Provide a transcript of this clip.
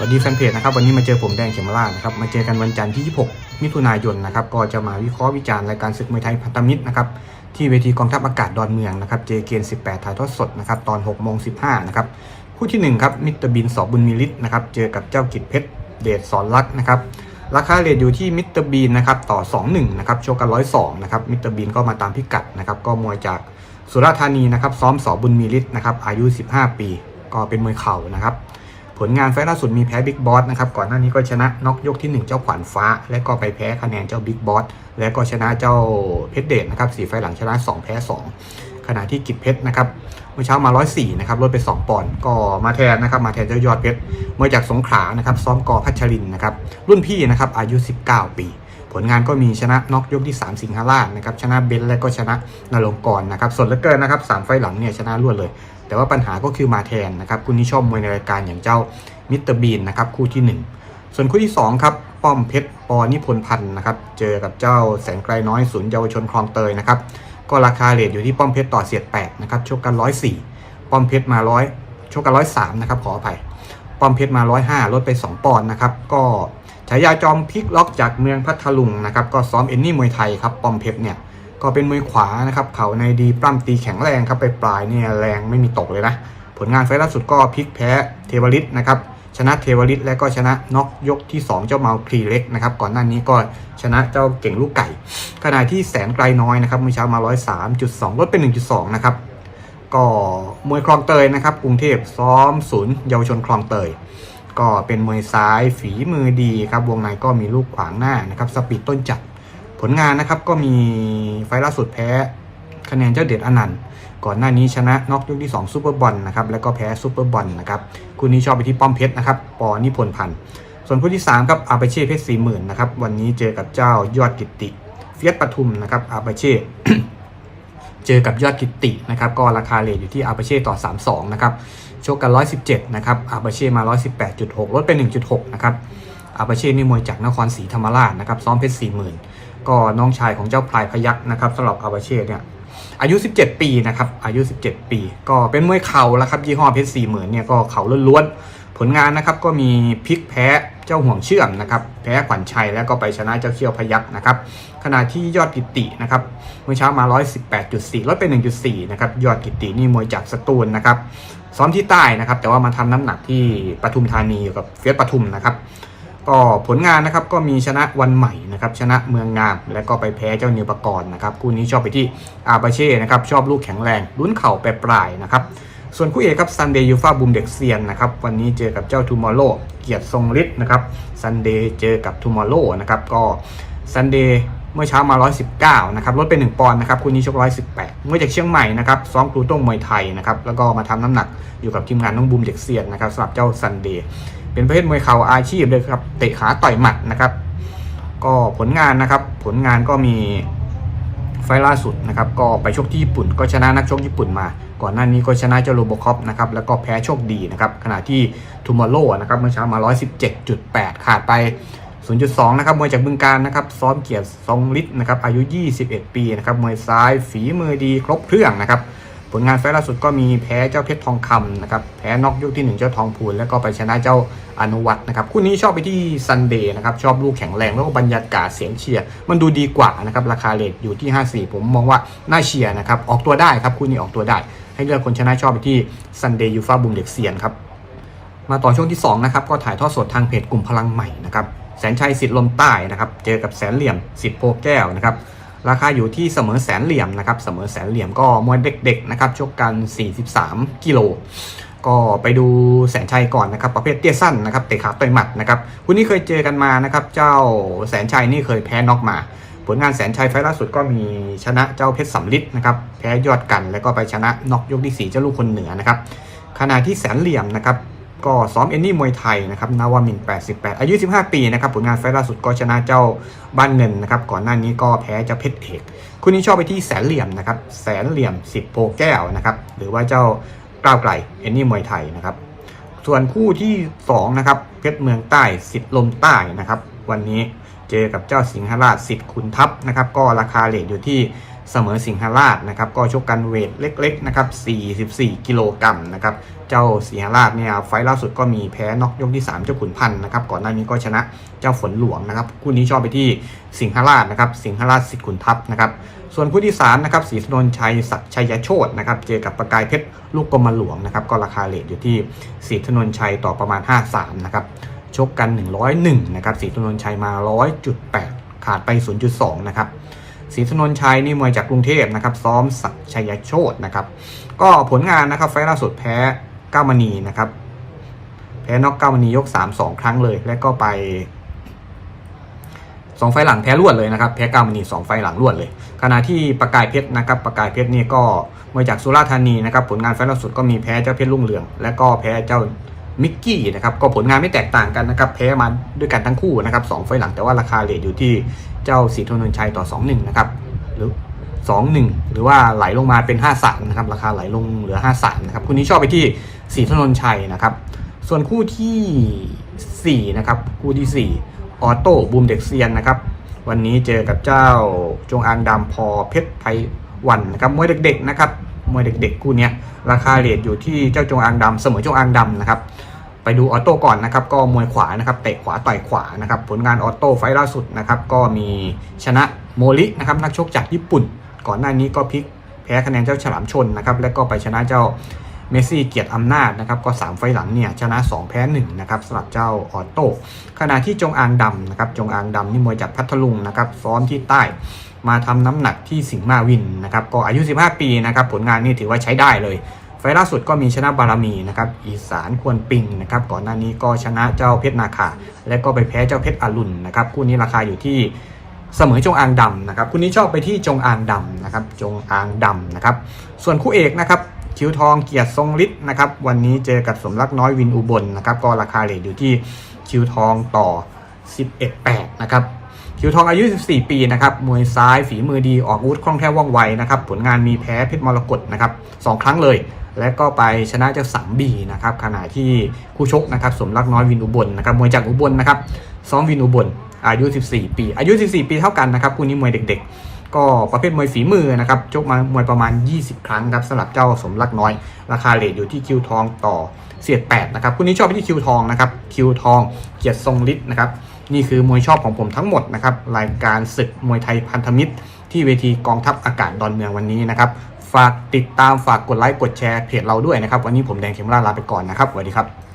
สวัสดีแฟนเพจนะครับวันนี้มาเจอผมแดงเขมราชนะครับมาเจอกันวันจันทร์ที่ 26 มิถุนายนนะครับก็จะมาวิเคราะห์วิจารณ์รายการศึกมวยไทยพันธมิตรนะครับที่เวทีกองทัพอากาศดอนเมืองนะครับเจเกน18 ถ่ายทอดสดนะครับตอน6โมง15นะครับคู่ที่1ครับมิตรบินสอบุญมีฤทธิ์นะครับเจอกับเจ้ากิจเพชรเดชสอนรักนะครับราคาเรทอยู่ที่มิสเตอร์บีนนะครับต่อ 2-1นะครับโชกัน102นะครับมิสเตอร์บีนก็มาตามพิกัดนะครับก็มวยจากสุราษฎร์ธานีนะครับซ้อมสอบุญมีฤทธิ์นะครับอายุ 15 ปี ก็เป็นมวยเข่านะครับ ผลงานไฟล่าสุดมีแพ้บิ๊กบอสนะครับก่อนหน้านี้ก็ชนะน็อกยกที่ 1 เจ้าขวัญฟ้า และก็ไปแพ้คะแนนเจ้าบิ๊กบอสและก็ชนะเจ้าเพชรเดชนะครับสี่ไฟหลังชนะ 2 แพ้ 2 ขณะที่กิจเพชรนะครับเมื่อเช้ามา 104นะครับลดไป 2 ปอนด์ก็มาแทนนะครับมาแทนเจ้ายอดเพชรเมื่อจากสงขลานะครับซ้อมกอพัชรินนะครับรุ่นพี่นะครับอายุ 19 ปี ผลงานก็มีชนะน็อกยกที่ 3 สิงหราชนะครับชนะเบนและก็ชนะนรงกรนะครับส่วนเหลือเกินนะครับสามไฟหลังเนี่ยชนะรวดเลย แต่ว่าปัญหาก็คือมาแทนนะครับคุณที่ชอบมวยในรายการอย่างเจ้ามิสเตอร์บีนนะครับคู่ที่ 1 ส่วนคู่ที่2ครับป้อมเพชรปอนิพนธ์พันธ์นะครับเจอกับเจ้าแสนไกลน้อยศูนย์เยาวชนคลองเตยนะครับก็ราคาเลทอยู่ที่ป้อมเพชรต่อเสียด8นะครับชกกัน 104 ป้อมเพชรมา100ชกกัน103นะครับขออภัยป้อมเพชรมา 105 ลดไป 2 ปอนด์นะครับก็ ฉายาจอมพลิกล็อกจากเมืองพัทลุงนะครับก็ซ้อมเอ็นนี่มวยไทยครับปอมเพชรเนี่ยก็เป็นมวยขวานะครับเข่าในดีปล้ำตีแข็งแรงครับไปปลายเนี่ยแรงไม่มีตกเลยนะ ผลงานไฟล์ล่าสุดก็พลิกแพ้เทวริตนะครับชนะเทวริตและก็ชนะน็อกยกที่ 2 เจ้าเมาคลีเล็กนะครับก่อนหน้านี้ก็ชนะเจ้าเก่งลูกไก่ ขณะที่แสนไกลน้อยนะครับเมื่อเช้ามา 103.2 ลดเป็น 1.2 นะครับก็มวยคลองเตยนะครับกรุงเทพซ้อมศูนย์เยาวชนคลองเตย ก็เป็นมวยซ้ายฝีมือดีครับวงในก็มีลูกขวางหน้านะครับสปีดต้นจัดผลงานนะครับก็มีไฟล่าสุดแพ้ คะแนนเจ้าเดชอนันต์ก่อนหน้านี้ชนะน็อกยกที่2ซูเปอร์บอลนะครับแล้วก็แพ้ซูเปอร์บอลนะครับคู่นี้ชอบไปที่ป้อมเพชรนะครับปอนิพนธ์พันธ์ส่วนคู่ที่3ครับอาเปเช่เพชรสี่หมื่นนะครับวันนี้เจอกับเจ้ายอดกิตติเฟียสปทุมนะครับอาเปเช่เจอกับยอดกิตตินะครับก็ราคาเลทอยู่ที่อาเปเช่ต่อ 32นะครับ โชคกัน 117 นะครับอาเปเช่มา 118.6 ลดไป 1.6 นะครับอาเปเช่นี่มวยจากนครศรีธรรมราชนะครับซ้อมเพชรสี่หมื่นก็น้องชายของเจ้าพลายพยักนะครับสำหรับอาเปเช่เนี่ยอายุ 17 ปีนะครับอายุ 17 ปี ก็เป็นมวยเข่าแล้วครับยี่ห้อเพชรสี่หมื่นเนี่ยก็เข่าล้วนๆผลงานนะครับก็มีพลิกแพ้ เจ้าห่วงเชื่อมนะครับแพ้ขวัญชัยแล้วก็ไปชนะเจ้าเขี้ยวพยักนะครับขณะที่ยอดกิตินะครับเมื่อเช้ามา 118.4ลดไป 1.4นะครับยอดกิตินี่มวยจากสตูลนะครับซ้อมที่ใต้นะครับแต่ว่ามาทำน้ำหนักที่ปทุมธานีอยู่กับเฟียสปทุมนะครับก็ผลงานนะครับก็มีชนะวันใหม่นะครับชนะเมืองงาม และก็ไปแพ้เจ้าเนียปกรณ์นะครับคู่นี้ชอบไปที่อาบาเช่นะครับชอบลูกแข็งแรงลุ้นเข่าไปปลายนะครับ ส่วนคู่เอกครับซันเดย์ยูฟาบูมเด็กเซียนนะครับวันนี้เจอกับเจ้าทูมอร์โลเกียรติทรงฤทธิ์นะครับซันเดย์เจอกับทูมอร์โลนะครับก็ซันเดย์เมื่อเช้ามา 119 นะครับลดไป 1 ปอนด์นะครับคู่นี้ชก 118 เมื่อจากเชียงใหม่นะครับซ้อมครูต้งมวยไทยนะครับแล้วก็มาทำน้ำหนักอยู่กับทีมงานน้องบูมเด็กเซียนนะครับสำหรับเจ้าซันเดย์เป็นประเภทมวยเข่าอาชีพเลยครับเตะขาต่อยหมัดนะครับก็ผลงานนะครับผลงานก็มี ไฟล์ล่าสุดนะครับก็ไปชกที่ญี่ปุ่นก็ชนะนักชกญี่ปุ่นมา ก่อนหน้านี้ก็ชนะเจ้าโรบคอปนะครับแล้วก็แพ้โชคดีนะครับขณะที่ทูมอร์โลนะครับเมื่อเช้ามา 117.8 ขาดไป 0.2 นะครับมวยจากบึงการนะครับซ้อมเกียรติทรงฤทธิ์นะครับอายุ 21 ปีนะครับมวยซ้ายฝีมือดีครบเครื่องนะครับ ผลงานไฟล์ล่าสุดก็มีแพ้เจ้าเพชรทองคำนะครับแพ้นอกยกที่ 1 เจ้าทองพูนแล้วก็ไปชนะเจ้าอนุวัตนะครับคู่นี้ชอบไปที่ซันเดย์นะครับชอบลูกแข็งแรงแล้วก็บรรยากาศเสียงเชียร์มันดูดีกว่านะครับราคาเลทอยู่ที่ 54 ผมมองว่าน่าเชียร์นะครับออกตัวได้ครับคู่นี้ออกตัวได้ ให้เลือกคนชนะชอบไปที่ซันเดย์ยูฟาบุมเด็กเซียนครับมาต่อช่วงที่2นะครับก็ถ่ายทอดสดทางเพจกลุ่มพลังใหม่นะครับแสนชัยสิทธิ์ลมใต้นะครับเจอกับแสนเหลี่ยมสิทธิ์โพแก้วนะครับ ราคาอยู่ที่เสมอแสนเหลี่ยมนะครับเสมอแสนเหลี่ยมก็มวยเด็กๆนะครับชกกัน 43 กิโลก็ไปดูแสนชัยก่อนนะครับ ประเภทเตี้ยสั้นนะครับเตะขาต่อยหมัดนะครับคู่นี้เคยเจอกันมานะครับ เจ้าแสนชัยนี่เคยแพ้น็อกมา ผลงานแสนชัยไฟล์ล่าสุดก็มีชนะเจ้าเพชรสำลิดนะครับแพ้ยอดกันแล้วก็ไปชนะน็อกยกที่4เจ้าลูกคนเหนือนะครับขณะที่แสนเหลี่ยมนะครับ ก็ซ้อมเอนนี่มวยไทยนะครับนาวามิน 88 อายุ 15 ปีนะครับผลงานไฟล์ล่าสุดก็ชนะเจ้าบ้านเงินนะครับก่อนหน้านี้ก็แพ้เจ้าเพชรเอกคู่นี้ชอบไปที่แสนเหลี่ยมนะครับแสนเหลี่ยมสิบโพแก้วนะครับหรือว่าเจ้าก้าวไกลเอนนี่มวยไทยนะครับส่วนคู่ที่2นะครับเพชรเมืองใต้สิทธิ์ลมใต้นะครับวันนี้เจอกับเจ้าสิงหราชสิทธิ์ขุนทัพนะครับก็ราคาเลทอยู่ที่ เสมอสิงหราชนะครับก็ชกกันเวทเล็กๆนะครับ44 กิโลกรัมนะครับเจ้าสิงหราชเนี่ยไฟล์ล่าสุดก็มีแพ้น็อกยกที่ 3 เจ้าขุนพันธ์นะครับก่อนหน้านี้ก็ชนะเจ้าฝนหลวงนะครับคู่นี้ชอบไปที่สิงหราชนะครับสิงหราชสิทธิ์ขุนทัพนะครับส่วนคู่ที่3นะครับศรีถนนชัยศักดิ์ชัยโชตนะครับเจอกับประกายเพชรลูกกรมหลวงนะครับก็ราคาเลทอยู่ที่ศรีถนนชัยต่อประมาณ 5-3นะครับชกกัน 101นะครับศรีถนนชัยมา 100.8 ขาดไป 0.2 นะครับ ศรีถนนชัยนี่มวยจากกรุงเทพนะครับ ซ้อมศักชัยโชตนะครับ ก็ผลงานนะครับไฟล์ล่าสุดแพ้ก้ามณีนะครับ แพ้น็อกก้ามณียก3 2ครั้งเลย และก็ไปสองไฟล์หลังแพ้รวดเลยนะครับ แพ้ก้ามณีสองไฟล์หลังรวดเลย ขณะที่ประกายเพชรนะครับประกายเพชรนี่ก็มวยจากสุราษฎร์ธานีนะครับ ผลงานไฟล์ล่าสุดก็มีแพ้เจ้าเพชรลุ่งเรือง และก็แพ้เจ้า มิกกี้นะครับก็ผลงานไม่แตกต่างกันนะครับแพ้มาด้วยกันทั้งคู่นะครับสองไฟหลังแต่ว่าราคาเลทอยู่ที่เจ้าศรีธนนชัยต่อ 2-1 นะครับหรือ2-1 หรือว่าไหลลงมาเป็น 5-3 นะครับ ราคาไหลลงเหลือ 5-3 นะครับคู่นี้ชอบไปที่ศรีธนนชัยนะครับ ส่วนคู่ทีสี่ 4 นะครับ คู่ที่ 4 ออโต้บูมเด็กเซียนนะครับ วันนี้เจอกับเจ้าจงอางดำพอเพชรไพวันนะครับมวยเด็กๆนะครับ มวยเด็กๆคู่เนี้ยราคาเลทอยู่ที่เจ้าจงอางดำเสมอจงอางดำนะครับไปดูออโต้ก่อนนะครับก็มวยขวานะครับเตะขวาต่อยขวานะครับผลงานออโต้ไฟล์ล่าสุดนะครับก็มีชนะโมลินะครับนักชกจากญี่ปุ่น ก่อนหน้านี้ก็พลิกแพ้คะแนนเจ้าฉลามชนนะครับและก็ไปชนะเจ้า เมสซี่เกียรติอำนาจนะครับก็ 3 ไฟหลังเนี่ยชนะ 2 แพ้ 1 นะครับสำหรับเจ้าออโต้ขณะที่จงอางดำนะครับจงอางดำนี่มวยจากพัทลุงนะครับซ้อมที่ใต้มาทำน้ำหนักที่สิงห์มาวินนะครับก็อายุ 15 ปีนะครับผลงานนี่ถือว่าใช้ได้เลย ไฟล์ล่าสุดก็มีชนะบารมีนะครับอีสานควรปิงนะครับก่อนหน้านี้ก็ชนะเจ้าเพชรนาคา และก็ไปแพ้เจ้าเพชรอรุณนะครับคู่นี้ราคาอยู่ที่เสมอจงอางดำนะครับคู่นี้ชอบไปที่จงอางดำนะครับจงอางดำนะครับส่วนคู่เอกนะครับ คิวทองเกียรติทรงฤทธิ์นะครับวันนี้เจอกับสมรักน้อยวินอุบลนะครับก็ราคาเลทอยู่ที่คิวทองต่อ 11-8 นะครับคิวทองอายุ 14 ปีนะครับ มวยซ้ายฝีมือดี ออกอาวุธคล่องแคล่วว่องไวนะครับ ผลงานมีแพ้เพชรมรกตนะครับสองครั้งเลย และก็ไปชนะเจ้าสามบีนะครับ ขณะที่คู่ชกนะครับ สมรักน้อยวินอุบลนะครับ มวยจากอุบลนะครับซ้อมวินอุบล อายุ 14 ปี อายุ 14 ปีเท่ากันนะครับ คู่นี้มวยเด็ก ๆ ก็ประเภทมวยฝีมือนะครับชกมามวยประมาณ 20 ครั้งครับสำหรับเจ้าสมรักน้อย ราคาเลทอยู่ที่คิวทองต่อเสียด8นะครับคู่นี้ชอบไปที่คิวทองนะครับคิวทองเกียรติทรงฤทธิ์นะครับนี่คือมวยชอบของผมทั้งหมดนะครับรายการศึกมวยไทยพันธมิตร ที่เวทีกองทัพอากาศดอนเมืองวันนี้นะครับฝากติดตามฝากกดไลค์กดแชร์เพจเราด้วยนะครับวันนี้ผมแดงเขมราลาไปก่อนนะครับสวัสดีครับ